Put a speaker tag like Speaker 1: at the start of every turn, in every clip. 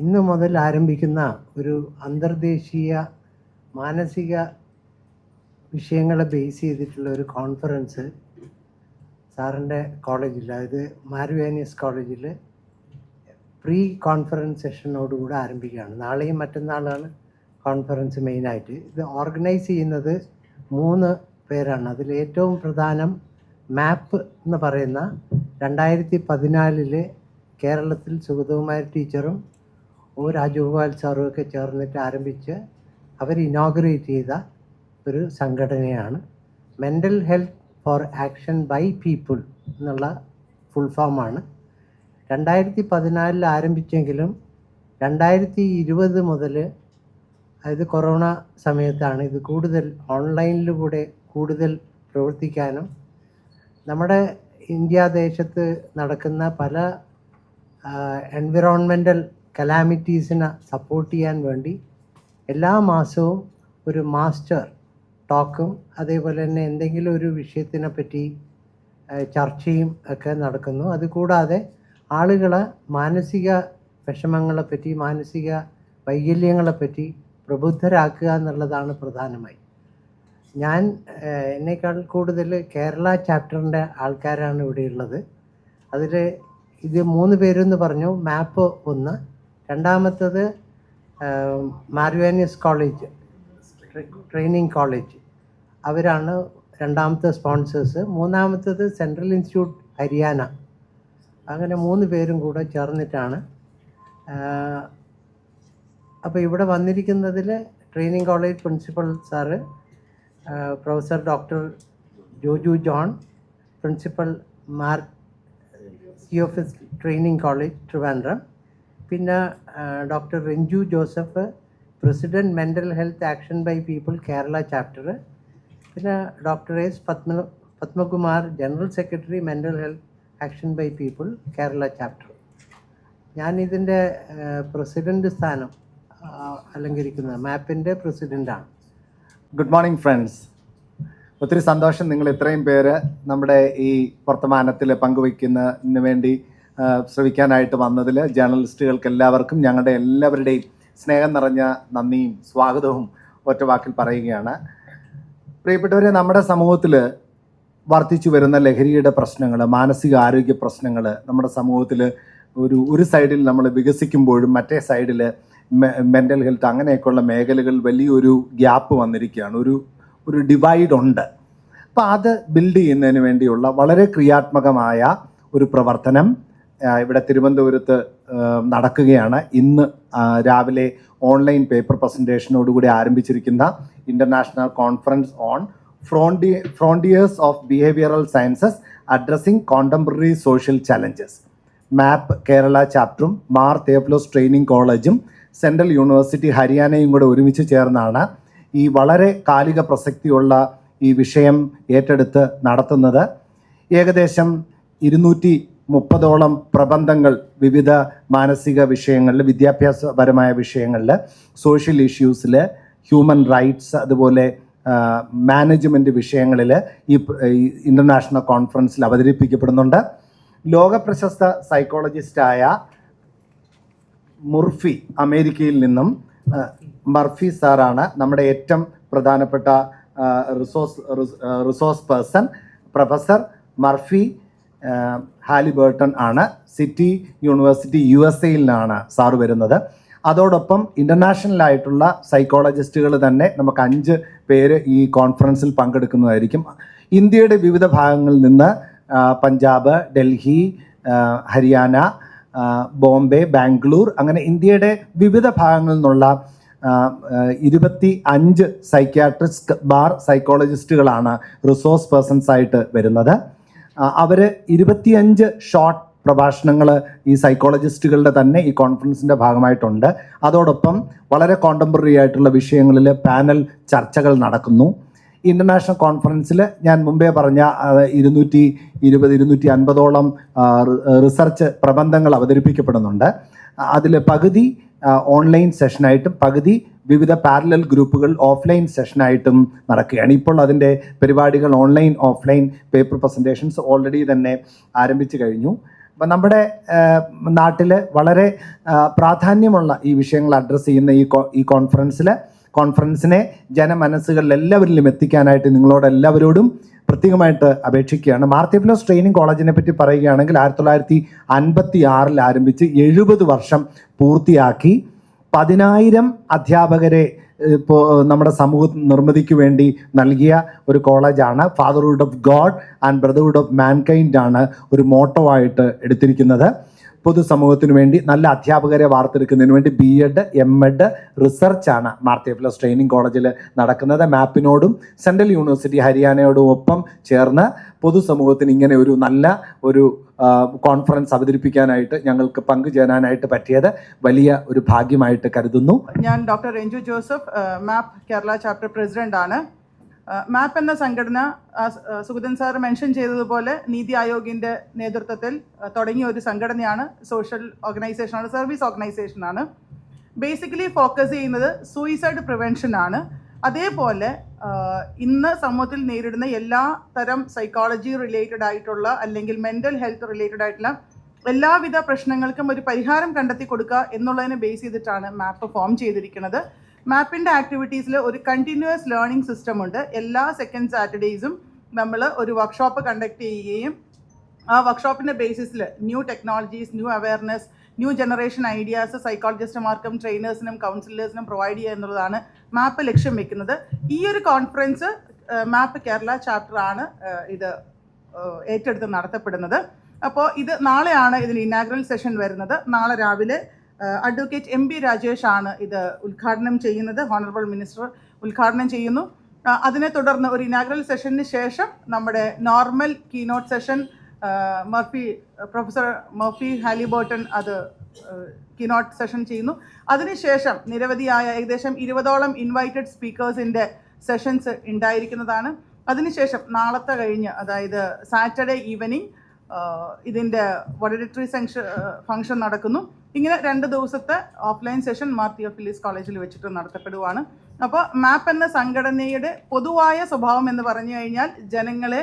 Speaker 1: ഇന്ന് മുതൽ ആരംഭിക്കുന്ന ഒരു അന്തർദേശീയ മാനസിക വിഷയങ്ങളെ ബേസ് ചെയ്തിട്ടുള്ള ഒരു കോൺഫറൻസ് സാറിന്റെ കോളേജിൽ അതായത് മാരുവേനിയസ് കോളേജിൽ പ്രീ കോൺഫറൻസ് സെഷനോടുകൂടി ആരംഭിക്കുകയാണ്. നാളെയും മറ്റന്നാളാണ് കോൺഫറൻസ് മെയിനായിട്ട് ഇത് ഓർഗനൈസ് ചെയ്യുന്നത് മൂന്ന് പേരാണ്. അതിൽ ഏറ്റവും പ്രധാനം മാപ്പ് എന്ന് പറയുന്ന രണ്ടായിരത്തി പതിനാലിൽ കേരളത്തിൽ സുഗതകുമാരി ടീച്ചറും ഒ രാജഗോപാൽ സാറും ഒക്കെ ചേർന്നിട്ട് ആരംഭിച്ച് അവർ ഇനോഗ്രേറ്റ് ചെയ്ത ഒരു സംഘടനയാണ്. Mental health for action by people എന്നുള്ള ഫുൾ ഫോമാണ് രണ്ടായിരത്തി പതിനാലിൽ ആരംഭിച്ചെങ്കിലും രണ്ടായിരത്തി ഇരുപത് മുതൽ അതായത് കൊറോണ സമയത്താണ് ഇത് കൂടുതൽ ഓൺലൈനിലൂടെ കൂടുതൽ പ്രവർത്തിക്കാനും നമ്മുടെ ഇന്ത്യ ദേശത്ത് നടക്കുന്ന പല എൻവിറോൺമെന്റൽ കലാമിറ്റീസിനെ സപ്പോർട്ട് ചെയ്യാൻ വേണ്ടി എല്ലാ മാസവും ഒരു മാസ്റ്റർ ടോക്കും അതേപോലെ തന്നെ എന്തെങ്കിലും ഒരു വിഷയത്തിനെ പറ്റി ചർച്ചയും ഒക്കെ നടക്കുന്നു. അതുകൂടാതെ ആളുകളെ മാനസിക വിഷമങ്ങളെപ്പറ്റി മാനസിക വൈകല്യങ്ങളെപ്പറ്റി പ്രബുദ്ധരാക്കുക എന്നുള്ളതാണ് പ്രധാനമായി. ഞാൻ എന്നേക്കാൾ കൂടുതൽ കേരള ചാപ്റ്ററിന്റെ ആൾക്കാരാണ് ഇവിടെയുള്ളത് അതിൽ ഇത് മൂന്ന് പേരെന്ന് പറഞ്ഞു. മാപ്പ് ഒന്ന്. രണ്ടാമത്തത് മാരുവാനിയസ് കോളേജ് ട്രെയിനിങ് കോളേജ്. അവരാണ് രണ്ടാമത്തെ സ്പോൺസേഴ്സ്. മൂന്നാമത്തത് സെൻട്രൽ ഇൻസ്റ്റിറ്റ്യൂട്ട് ഹരിയാന. അങ്ങനെ മൂന്ന് പേരും കൂടെ ചേർന്നിട്ടാണ്. അപ്പോൾ ഇവിടെ വന്നിരിക്കുന്നതിൽ training college principal sir professor doctor Joju John principal Mar C of training college Trivandrum. പിന്നെ doctor Ranju Joseph president mental health action by people Kerala chapter. പിന്നെ doctor S Padma Padmakumar general secretary mental health action by people Kerala chapter. ഞാൻ ഇതിന്റെ president സ്ഥാനം അലങ്കരിക്കുന്നത് മാപ്പിന്റെ പ്രസിഡന്റാണ്
Speaker 2: good morning friends. ഒത്തിരി സന്തോഷം നിങ്ങൾ ഇത്രയും പേര് നമ്മുടെ ഈ വർത്തമാനത്തിൽ പങ്കുവയ്ക്കുന്നതിന് വേണ്ടി ശ്രവിക്കാനായിട്ട് വന്നതിൽ ജേർണലിസ്റ്റുകൾക്ക് എല്ലാവർക്കും ഞങ്ങളുടെ എല്ലാവരുടെയും സ്നേഹം നിറഞ്ഞ നന്ദിയും സ്വാഗതവും ഒറ്റ വാക്കിൽ പറയുകയാണ്. പ്രിയപ്പെട്ടവരെ നമ്മുടെ സമൂഹത്തിൽ വർദ്ധിച്ചു വരുന്ന ലഹരിയുടെ പ്രശ്നങ്ങൾ മാനസിക ആരോഗ്യ പ്രശ്നങ്ങൾ നമ്മുടെ സമൂഹത്തിൽ ഒരു ഒരു സൈഡിൽ നമ്മൾ വികസിക്കുമ്പോഴും മറ്റേ സൈഡിൽ മെന്റൽ ഹെൽത്ത് അങ്ങനെയൊക്കെയുള്ള മേഖലകൾ വലിയൊരു ഗ്യാപ്പ് വന്നിരിക്കുകയാണ്. ഒരു ഒരു ഡിവൈഡ് ഉണ്ട്. അപ്പോൾ അത് ബിൽഡ് ചെയ്യുന്നതിന് വേണ്ടിയുള്ള വളരെ ക്രിയാത്മകമായ ഒരു പ്രവർത്തനം ഇവിടെ തിരുവനന്തപുരത്ത് നടക്കുകയാണ്. ഇന്ന് രാവിലെ ഓൺലൈൻ പേപ്പർ പ്രസന്റേഷനോടുകൂടി ആരംഭിച്ചിരിക്കുന്ന international conference on frontier frontiers of behavioural sciences addressing contemporary social challenges. MAP Kerala ചാപ്റ്ററും Mar തേപ്ലോസ് training കോളേജും സെൻട്രൽ യൂണിവേഴ്സിറ്റി ഹരിയാനയും കൂടെ ഒരുമിച്ച് ചേർന്നാണ് ഈ വളരെ കാലിക പ്രസക്തിയുള്ള ഈ വിഷയം ഏറ്റെടുത്ത് നടത്തുന്നത്. ഏകദേശം ഇരുന്നൂറ്റി മുപ്പതോളം പ്രബന്ധങ്ങൾ വിവിധ മാനസിക വിഷയങ്ങളിൽ വിദ്യാഭ്യാസപരമായ വിഷയങ്ങളിൽ സോഷ്യൽ ഇഷ്യൂസിൽ ഹ്യൂമൻ റൈറ്റ്സ് അതുപോലെ മാനേജ്മെന്റ് വിഷയങ്ങളിൽ ഈ ഇന്റർനാഷണൽ കോൺഫറൻസിൽ അവതരിപ്പിക്കപ്പെടുന്നുണ്ട്. ലോക പ്രശസ്ത സൈക്കോളജിസ്റ്റായ മുർഫി അമേരിക്കയിൽ നിന്നും മർഫി സാറാണ് നമ്മുടെ ഏറ്റവും പ്രധാനപ്പെട്ട resource resource person professor Murphy Halliburton ആണ്. സിറ്റി യൂണിവേഴ്സിറ്റി യു എസ് എയിൽ നിന്നാണ് സാറ് വരുന്നത്. അതോടൊപ്പം ഇന്റർനാഷണൽ ആയിട്ടുള്ള സൈക്കോളജിസ്റ്റുകൾ തന്നെ നമുക്ക് അഞ്ച് പേര് ഈ കോൺഫറൻസിൽ പങ്കെടുക്കുന്നതായിരിക്കും. ഇന്ത്യയുടെ വിവിധ ഭാഗങ്ങളിൽ നിന്ന് പഞ്ചാബ് ഡൽഹി ഹരിയാന ബോംബെ ബാംഗ്ലൂർ അങ്ങനെ ഇന്ത്യയുടെ വിവിധ ഭാഗങ്ങളിൽ നിന്നുള്ള ഇരുപത്തി അഞ്ച് സൈക്യാട്രിസ്റ്റ് ബാർ സൈക്കോളജിസ്റ്റുകളാണ് റിസോഴ്സ് പേഴ്സൺസ് ആയിട്ട് വരുന്നത്. അവർ ഇരുപത്തിയഞ്ച് ഷോർട്ട് പ്രഭാഷണങ്ങൾ ഈ സൈക്കോളജിസ്റ്റുകളുടെ തന്നെ ഈ കോൺഫറൻസിന്റെ ഭാഗമായിട്ടുണ്ട്. അതോടൊപ്പം വളരെ കോണ്ടംപററി ആയിട്ടുള്ള വിഷയങ്ങളിൽ പാനൽ ചർച്ചകൾ നടക്കുന്നു. ഇന്റർനാഷണൽ കോൺഫറൻസിൽ ഞാൻ മുമ്പേ പറഞ്ഞ ഇരുന്നൂറ്റി ഇരുപത് ഇരുന്നൂറ്റി അൻപതോളം റിസർച്ച് പ്രബന്ധങ്ങൾ അവതരിപ്പിക്കപ്പെടുന്നുണ്ട്. അതിൽ പകുതി ഓൺലൈൻ സെഷനായിട്ടും പകുതി വിവിധ പാരലൽ ഗ്രൂപ്പുകൾ ഓഫ്ലൈൻ സെഷനായിട്ടും നടക്കുകയാണ്. ഇപ്പോൾ അതിന്റെ പരിപാടികൾ online offline paper presentations already തന്നെ ആരംഭിച്ചു കഴിഞ്ഞു. അപ്പം നമ്മുടെ നാട്ടിൽ വളരെ പ്രാധാന്യമുള്ള ഈ വിഷയങ്ങൾ അഡ്രസ്സ് ചെയ്യുന്ന ഈ ഈ കോൺഫറൻസിൽ കോൺഫറൻസിനെ ജനമനസ്സുകളിൽ എല്ലാവരിലും എത്തിക്കാനായിട്ട് നിങ്ങളോട് എല്ലാവരോടും പ്രത്യേകമായിട്ട് അപേക്ഷിക്കുകയാണ്. മാർത്തിഫിലോസ് ട്രെയിനിങ് കോളേജിനെ പറ്റി പറയുകയാണെങ്കിൽ ആയിരത്തി തൊള്ളായിരത്തി അൻപത്തി ആറിൽ ആരംഭിച്ച് എഴുപത് വർഷം പൂർത്തിയാക്കി. പതിനായിരം അധ്യാപകരെ ഇപ്പോൾ നമ്മുടെ സമൂഹ നിർമ്മിതിക്ക് വേണ്ടി നൽകിയ ഒരു കോളേജാണ്. Fatherhood of God and brotherhood of mankind ആണ് ഒരു മോട്ടോ ആയിട്ട് എടുത്തിരിക്കുന്നത്. പൊതുസമൂഹത്തിന് വേണ്ടി നല്ല അധ്യാപകരെ വാർത്തെടുക്കുന്നതിന് വേണ്ടി ബി എഡ് എം എഡ് റിസർച്ചാണ് മാർത്തി പ്ലസ് ട്രെയിനിങ് കോളേജിൽ നടക്കുന്നത്. മാപ്പിനോടും സെൻട്രൽ യൂണിവേഴ്സിറ്റി ഹരിയാനയോടും ഒപ്പം ചേർന്ന് പൊതുസമൂഹത്തിന് ഇങ്ങനെ ഒരു നല്ല ഒരു കോൺഫറൻസ് അവതരിപ്പിക്കാനായിട്ട് ഞങ്ങൾക്ക് പങ്കുചേരാനായിട്ട് പറ്റിയത് വലിയ ഒരു ഭാഗ്യമായിട്ട് കരുതുന്നു.
Speaker 3: ഞാൻ doctor Ranju Joseph MAP Kerala chapter president ആണ്. മാപ്പ് എന്ന സംഘടന സുഗതൻ സാർ മെൻഷൻ ചെയ്തതുപോലെ നീതി ആയോഗിന്റെ നേതൃത്വത്തിൽ തുടങ്ങിയ ഒരു സംഘടനയാണ് സോഷ്യൽ ഓർഗനൈസേഷനാണ് സർവീസ് ഓർഗനൈസേഷനാണ് ബേസിക്കലി ഫോക്കസ് ചെയ്യുന്നത് സൂയിസൈഡ് പ്രിവെൻഷൻ ആണ്. അതേപോലെ ഇന്ന് സമൂഹത്തിൽ നേരിടുന്ന എല്ലാ തരം സൈക്കോളജി റിലേറ്റഡ് ആയിട്ടുള്ള അല്ലെങ്കിൽ മെന്റൽ ഹെൽത്ത് റിലേറ്റഡ് ആയിട്ടുള്ള എല്ലാവിധ പ്രശ്നങ്ങൾക്കും ഒരു പരിഹാരം കണ്ടെത്തി കൊടുക്കുക എന്നുള്ളതിനെ ബേസ് ചെയ്തിട്ടാണ് മാപ്പ് ഫോം ചെയ്തിരിക്കുന്നത്. മാപ്പിന്റെ ആക്ടിവിറ്റീസിൽ ഒരു കണ്ടിന്യൂസ് ലേണിംഗ് സിസ്റ്റം ഉണ്ട്. എല്ലാ സെക്കൻഡ് സാറ്റർഡേയ്സും നമ്മൾ ഒരു വർക്ക്ഷോപ്പ് കണ്ടക്ട് ചെയ്യുകയും ആ വർക്ക്ഷോപ്പിന്റെ ബേസിസിൽ new technologies new awareness new generation ideas സൈക്കോളജിസ്റ്റുമാർക്കും ട്രെയിനേഴ്സിനും കൗൺസിലേഴ്സിനും പ്രൊവൈഡ് ചെയ്യുക എന്നുള്ളതാണ് മാപ്പ് ലക്ഷ്യം വെക്കുന്നത്. ഈ ഒരു കോൺഫറൻസ് മാപ്പ് കേരള ചാപ്റ്റർ ആണ് ഇത് ഏറ്റെടുത്ത് നടത്തപ്പെടുന്നത്. അപ്പോൾ ഇത് നാളെയാണ് ഇതിന് ഇനാഗ്രൽ സെഷൻ വരുന്നത്. നാളെ രാവിലെ അഡ്വക്കേറ്റ് എം ബി രാജേഷ് ആണ് ഇത് ഉദ്ഘാടനം ചെയ്യുന്നത്. ഹോണറബിൾ മിനിസ്റ്റർ ഉദ്ഘാടനം ചെയ്യുന്നു. അതിനെ തുടർന്ന് ഒരു ഇനാഗ്രൽ സെഷന് ശേഷം നമ്മുടെ normal keynote session Murphy professor Murphy Halliburton അത് കിനോട്ട് സെഷൻ ചെയ്യുന്നു. അതിനുശേഷം നിരവധിയായ ഏകദേശം ഇരുപതോളം ഇൻവൈറ്റഡ് സ്പീക്കേഴ്സിന്റെ സെഷൻസ് ഉണ്ടായിരിക്കുന്നതാണ്. അതിനുശേഷം നാളത്തെ കഴിഞ്ഞ് അതായത് സാറ്റർഡേ ഈവനിങ് ഇതിന്റെ വോളറ്ററി സെങ്ഷൻ ഫംഗ്ഷൻ നടക്കുന്നു. ഇങ്ങനെ രണ്ട് ദിവസത്തെ ഓഫ്ലൈൻ സെഷൻ മാർത്തിയ ഫിലിസ് കോളേജിൽ വെച്ചിട്ട് നടത്തപ്പെടുവാണ്. അപ്പോൾ മാപ്പ് എന്ന സംഘടനയുടെ പൊതുവായ സ്വഭാവം എന്ന് പറഞ്ഞു കഴിഞ്ഞാൽ ജനങ്ങളെ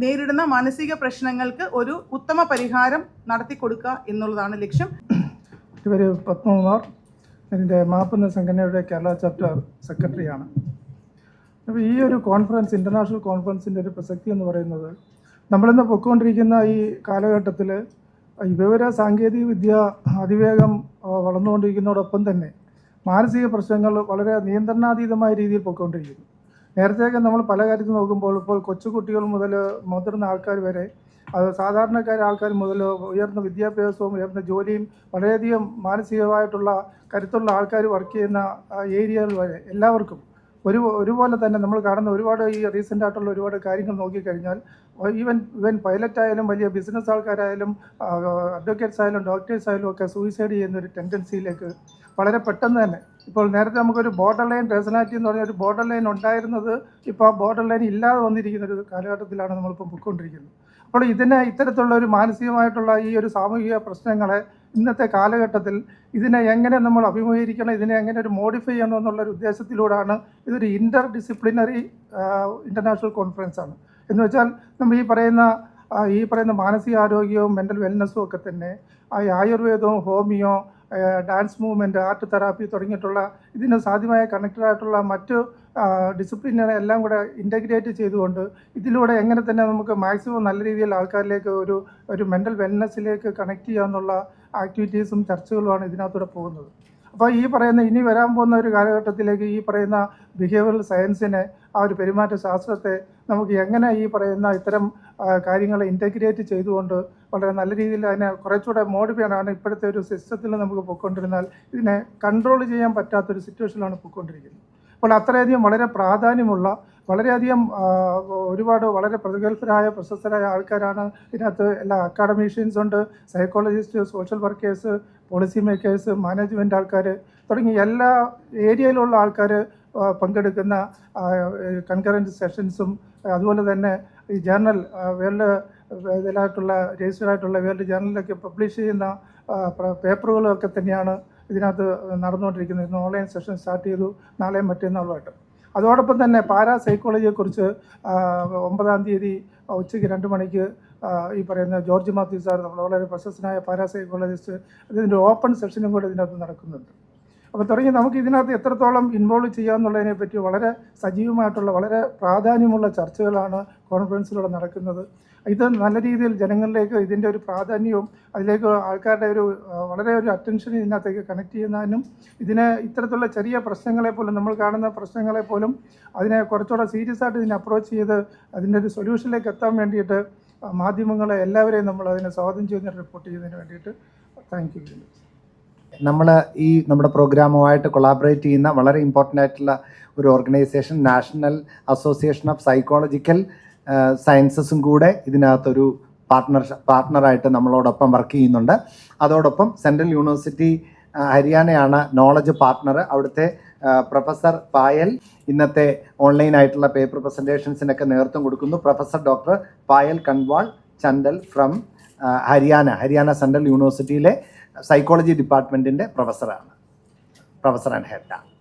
Speaker 3: നേരിടുന്ന മാനസിക പ്രശ്നങ്ങൾക്ക് ഒരു ഉത്തമ പരിഹാരം നടത്തി കൊടുക്കുക എന്നുള്ളതാണ് ലക്ഷ്യം.
Speaker 4: ഇവർ പത്മകുമാർ ഇതിന്റെ മാപ്പുന്ന സംഘടനയുടെ കേരള ചാപ്റ്റർ സെക്രട്ടറിയാണ്. അപ്പോൾ ഈ ഒരു കോൺഫറൻസ് ഇന്റർനാഷണൽ കോൺഫറൻസിന്റെ ഒരു പ്രസക്തി എന്ന് പറയുന്നത് നമ്മളിന്ന് പൊയ്ക്കൊണ്ടിരിക്കുന്ന ഈ കാലഘട്ടത്തിൽ വിവര സാങ്കേതിക വിദ്യ അതിവേഗം വളർന്നുകൊണ്ടിരിക്കുന്നതോടൊപ്പം തന്നെ മാനസിക പ്രശ്നങ്ങൾ വളരെ നിയന്ത്രണാതീതമായ രീതിയിൽ പൊയ്ക്കൊണ്ടിരിക്കുന്നു. നേരത്തെയൊക്കെ നമ്മൾ പല കാര്യത്തിൽ നോക്കുമ്പോൾ ഇപ്പോൾ കൊച്ചുകുട്ടികൾ മുതൽ മുതിർന്ന ആൾക്കാർ വരെ അത് സാധാരണക്കാർ ആൾക്കാർ മുതൽ ഉയർന്ന വിദ്യാഭ്യാസവും ഉയർന്ന ജോലിയും വളരെയധികം മാനസികമായിട്ടുള്ള കരുത്തുള്ള ആൾക്കാർ വർക്ക് ചെയ്യുന്ന ഏരിയകൾ വരെ എല്ലാവർക്കും. ഒരു ഒരുപോലെ തന്നെ നമ്മൾ കാണുന്ന ഒരുപാട് ഈ റീസെന്റ് ആയിട്ടുള്ള ഒരുപാട് കാര്യങ്ങൾ നോക്കിക്കഴിഞ്ഞാൽ ഈവൻ ഈവൻ പൈലറ്റ് ആയാലും വലിയ ബിസിനസ് ആൾക്കാരായാലും അഡ്വക്കേറ്റ്സ് ആയാലും ഡോക്ടേഴ്സ് ആയാലും ഒക്കെ സൂയിസൈഡ് ചെയ്യുന്ന ഒരു ടെൻഡൻസിയിലേക്ക് വളരെ പെട്ടെന്ന് തന്നെ. ഇപ്പോൾ നേരത്തെ നമുക്കൊരു ബോർഡർ ലൈൻ പേഴ്സണാലിറ്റി എന്ന് പറഞ്ഞ ഒരു ബോർഡർ ലൈൻ ഉണ്ടായിരുന്നത് ഇപ്പോൾ ആ ബോർഡർ ലൈൻ ഇല്ലാതെ വന്നിരിക്കുന്ന ഒരു കാലഘട്ടത്തിലാണ് നമ്മളിപ്പോൾ പൊയ്ക്കൊണ്ടിരിക്കുന്നത്. അപ്പോൾ ഇതിനെ ഇത്തരത്തിലുള്ള ഒരു മാനസികമായിട്ടുള്ള ഈ ഒരു സാമൂഹിക പ്രശ്നങ്ങളെ ഇന്നത്തെ കാലഘട്ടത്തിൽ ഇതിനെ എങ്ങനെ നമ്മൾ അഭിമുഖീകരിക്കണം ഇതിനെ എങ്ങനെ ഒരു മോഡിഫൈ ചെയ്യണം എന്നുള്ള ഒരു ഉദ്ദേശത്തിലൂടെയാണ് ഇതൊരു ഇന്റർ ഡിസിപ്ലിനറി ഇന്റർനാഷണൽ കോൺഫറൻസ് ആണ്. എന്ന് വെച്ചാൽ നമ്മൾ ഈ പറയുന്ന ഈ പറയുന്ന മാനസികാരോഗ്യവും മെന്റൽ വെൽനസ്സും ഒക്കെ തന്നെ ഈ ആയുർവേദവും homeo dance movement art therapy തുടങ്ങിയിട്ടുള്ള ഇതിന് സാധ്യമായ കണക്റ്റഡ് ആയിട്ടുള്ള മറ്റ് ഡിസിപ്ലിനെ എല്ലാം കൂടെ ഇന്റഗ്രേറ്റ് ചെയ്തുകൊണ്ട് ഇതിലൂടെ എങ്ങനെ തന്നെ നമുക്ക് മാക്സിമം നല്ല രീതിയിൽ ആൾക്കാരിലേക്ക് ഒരു ഒരു മെന്റൽ വെൽനെസ്സിലേക്ക് കണക്ട് ചെയ്യാമെന്നുള്ള ആക്ടിവിറ്റീസും ചർച്ചകളുമാണ് ഇതിനകത്തൂടെ പോകുന്നത്. അപ്പോൾ ഈ പറയുന്ന ഇനി വരാൻ പോകുന്ന ഒരു കാലഘട്ടത്തിലേക്ക് ഈ പറയുന്ന ബിഹേവിയറൽ സയൻസിനെ ആ ഒരു പെരുമാറ്റ ശാസ്ത്രത്തെ നമുക്ക് എങ്ങനെ ഈ പറയുന്ന ഇത്തരം കാര്യങ്ങളെ ഇന്റഗ്രേറ്റ് ചെയ്തുകൊണ്ട് വളരെ നല്ല രീതിയിൽ അതിനെ കുറച്ചുകൂടെ മോഡിഫൈ ചെയ്യാനാണ് ഇപ്പോഴത്തെ ഒരു സിസ്റ്റത്തിൽ നമുക്ക് പൊയ്ക്കൊണ്ടിരുന്നാൽ ഇതിനെ കൺട്രോൾ ചെയ്യാൻ പറ്റാത്തൊരു സിറ്റുവേഷനിലാണ് പൊയ്ക്കൊണ്ടിരിക്കുന്നത്. അപ്പോൾ അത്രയധികം വളരെ പ്രാധാന്യമുള്ള വളരെയധികം ഒരുപാട് വളരെ പ്രഗത്ഭരായ പ്രശസ്തരായ ആൾക്കാരാണ് ഇതിനകത്ത്. എല്ലാ അക്കാഡമീഷ്യൻസ് ഉണ്ട് psychologist social workers policy makers management ആൾക്കാർ തുടങ്ങി എല്ലാ ഏരിയയിലുള്ള ആൾക്കാർ പങ്കെടുക്കുന്ന കൺകറന്റ് സെഷൻസും അതുപോലെ തന്നെ ഈ ജേർണൽ വേൾഡ് ഇതിലായിട്ടുള്ള രജിസ്റ്റർഡായിട്ടുള്ള വേൾഡ് ജേർണലിലൊക്കെ പബ്ലിഷ് ചെയ്യുന്ന പേപ്പറുകളൊക്കെ തന്നെയാണ് ഇതിനകത്ത് നടന്നുകൊണ്ടിരിക്കുന്നത്. ഇന്ന് ഓൺലൈൻ സെഷൻ സ്റ്റാർട്ട് ചെയ്തു. നാളെയും മറ്റന്നാളുമായിട്ട് അതോടൊപ്പം തന്നെ പാരാ സൈക്കോളജിയെക്കുറിച്ച് ആ, ഒമ്പതാം തീയതി ഉച്ചയ്ക്ക് രണ്ട് മണിക്ക് ഈ പറയുന്ന ജോർജ് മാത്യു സാർ നമ്മൾ വളരെ പ്രശസ്തനായ പാരാസൈക്കോളജിസ്റ്റ് ഇതിന്റെ ഓപ്പൺ സെഷനും കൂടെ ഇതിനകത്ത് നടക്കുന്നുണ്ട്. അപ്പോൾ തുടങ്ങി നമുക്ക് ഇതിനകത്ത് എത്രത്തോളം ഇൻവോൾവ് ചെയ്യാമെന്നുള്ളതിനെ പറ്റി വളരെ സജീവമായിട്ടുള്ള വളരെ പ്രാധാന്യമുള്ള ചർച്ചകളാണ് കോൺഫറൻസിലൂടെ നടക്കുന്നത്. ഇത് നല്ല രീതിയിൽ ജനങ്ങളിലേക്ക് ഇതിന്റെ ഒരു പ്രാധാന്യവും അതിലേക്ക് ആൾക്കാരുടെ ഒരു വളരെ ഒരു അറ്റൻഷൻ ഇതിനകത്തേക്ക് കണക്ട് ചെയ്യുന്നതിനും ഇതിനെ ഇത്തരത്തിലുള്ള ചെറിയ പ്രശ്നങ്ങളെ പോലും നമ്മൾ കാണുന്ന പ്രശ്നങ്ങളെ പോലും അതിനെ കുറച്ചുകൂടെ സീരിയസ് ആയിട്ട് ഇതിനെ അപ്രോച്ച് ചെയ്ത് അതിന്റെ ഒരു സൊല്യൂഷനിലേക്ക് എത്താൻ വേണ്ടിയിട്ട് മാധ്യമങ്ങളെ എല്ലാവരെയും നമ്മൾ അതിനെ സ്വാഗതം ചെയ്യുന്ന റിപ്പോർട്ട് ചെയ്യുന്നതിന് വേണ്ടിയിട്ട് താങ്ക് യു
Speaker 2: നമ്മൾ ഈ നമ്മുടെ പ്രോഗ്രാമുമായിട്ട് കൊളാബറേറ്റ് ചെയ്യുന്ന വളരെ ഇമ്പോർട്ടന്റ് ആയിട്ടുള്ള ഒരു organisation national association of psychological സയൻസസും കൂടെ ഇതിനകത്തൊരു പാർട്ട്ണർ പാർട്ട്ണറായിട്ട് നമ്മളോടൊപ്പം വർക്ക് ചെയ്യുന്നുണ്ട്. അതോടൊപ്പം സെൻട്രൽ യൂണിവേഴ്സിറ്റി ഹരിയാനയാണ് നോളജ് പാർട്ട്ണർ അവിടുത്തെ പ്രൊഫസർ പായൽ ഇന്നത്തെ ഓൺലൈൻ ആയിട്ടുള്ള പേപ്പർ പ്രസന്റേഷൻസിനൊക്കെ നേതൃത്വം കൊടുക്കുന്നു. Professor doctor Payal Kanwal Chandel from Haryana Haryana central യൂണിവേഴ്സിറ്റിയിലെ സൈക്കോളജി ഡിപ്പാർട്ട്മെന്റിന്റെ പ്രൊഫസറാണ് പ്രൊഫസർ ആൻഡ് ഹെഡാണ്